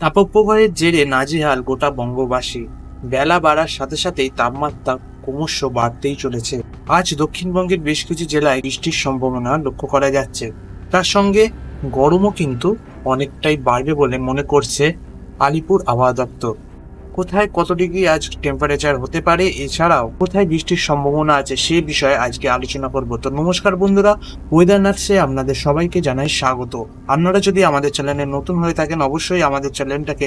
তাপপ্রবাহের জেরে নাজিহাল গোটা বঙ্গবাসী। বেলা বাড়ার সাথে সাথেই তাপমাত্রা ক্রমশ বাড়তেই চলেছে। আজ দক্ষিণবঙ্গের বেশ কিছু জেলায় বৃষ্টির সম্ভাবনা লক্ষ্য করা যাচ্ছে। তার সঙ্গে গরমও কিন্তু অনেকটাই বাড়বে বলে মনে করছে আলিপুর আবহাওয়া দপ্তর। কোথায় কত ডিগ্রি আজ টেম্পারেচার হতে পারে? এছাড়াও কোথায় বৃষ্টির সম্ভাবনা আছে সে বিষয়ে আজকে আলোচনা করব। তো নমস্কার বন্ধুরা ওয়েদার নার্সে আপনাদের সবাইকে জানাই স্বাগত। আপনারা যদি আমাদের চ্যানেলে নতুন হয়ে থাকেন, অবশ্যই আমাদের চ্যানেলটাকে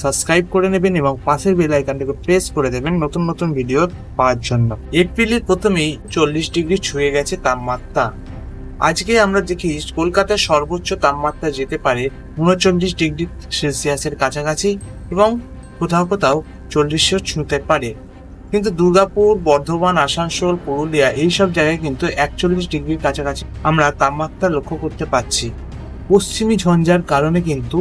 সাবস্ক্রাইব করে নেবেন এবং পাশের বেল আইকনটাকে প্রেস করে দেবেন নতুন নতুন ভিডিও পাওয়ার জন্য। এপ্রিলের প্রথমেই চল্লিশ ডিগ্রি ছুঁয়ে গেছে তাপমাত্রা। আজকে আমরা দেখি কলকাতার সর্বোচ্চ তাপমাত্রা যেতে পারে উনচল্লিশ ডিগ্রি সেলসিয়াসের কাছাকাছি এবং কোথাও কোথাও চল্লিশও ছুঁতে পারে। কিন্তু দুর্গাপুর, বর্ধমান, আসানসোল, পুরুলিয়া এইসব জায়গায় কিন্তু একচল্লিশ ডিগ্রির কাছাকাছি আমরা তাপমাত্রা লক্ষ্য করতে পারছি পশ্চিমী ঝঞ্ঝার কারণে কিন্তু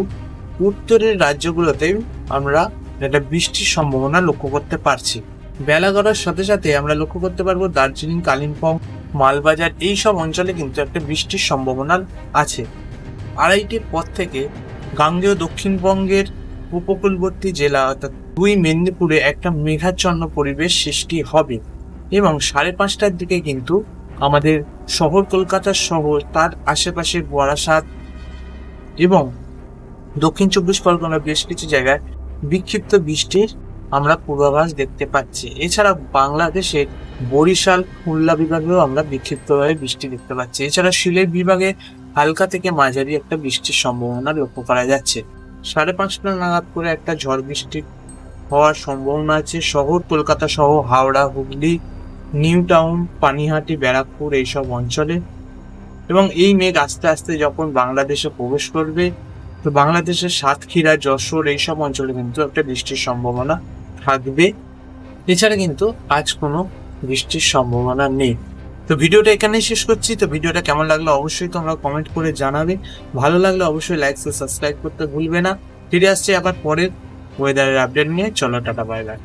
উত্তরের রাজ্যগুলোতে আমরা একটা বৃষ্টির সম্ভাবনা লক্ষ্য করতে পারছি। বেলা গড়ার সাথে সাথে আমরা লক্ষ্য করতে পারব দার্জিলিং, কালিম্পং, মালবাজার এই সব অঞ্চলে কিন্তু একটা বৃষ্টির সম্ভাবনা আছে। আড়াইটির পর থেকে গাঙ্গেয় দক্ষিণবঙ্গের উপকূলবর্তী জেলা অর্থাৎ দুই মেদিনীপুরে একটা মেঘাচ্ছন্ন পরিবেশ সৃষ্টি হবে এবং সাড়ে পাঁচটার দিকে কিন্তু আমাদের শহর কলকাতা শহর তার আশেপাশে বারাসাত এবং দক্ষিণ চব্বিশ পরগনার বেশ কিছু জায়গায় বিক্ষিপ্ত বৃষ্টির আমরা পূর্বাভাস দেখতে পাচ্ছি। এছাড়া বাংলাদেশের বরিশাল, খুলনা বিভাগেও আমরা বিক্ষিপ্তভাবে বৃষ্টি দেখতে পাচ্ছি। এছাড়া সিলেট বিভাগে হালকা থেকে মাঝারি একটা বৃষ্টির সম্ভাবনা লক্ষ্য করা যাচ্ছে। সাড়ে পাঁচটা নাগাদ করে একটা ঝড় বৃষ্টি হওয়ার সম্ভাবনা আছে। শহর, কলকাতা সহ হাওড়া, হুগলি, নিউ টাউন, পানিহাটি, ব্যারাকপুর এইসব অঞ্চলে। এবং এই মেঘ আস্তে আস্তে যখন বাংলাদেশে প্রবেশ করবে, তো বাংলাদেশের সাতক্ষীরা, যশোর এইসব অঞ্চলে কিন্তু একটা বৃষ্টির সম্ভাবনা থাকবে। এছাড়া কিন্তু আজ কোনো বৃষ্টির সম্ভাবনা নেই। তো ভিডিওটা এখানেই শেষ করছি। তো ভিডিওটা কেমন লাগল অবশ্যই তোমরা কমেন্ট করে জানাবে। ভালো লাগলে অবশ্যই লাইক সাবস্ক্রাইব করতে ভুলবে না। ফিরে আসছে আবার পরের ওয়েদারের আপডেট নিয়ে। চলো, টাটা বাই বাই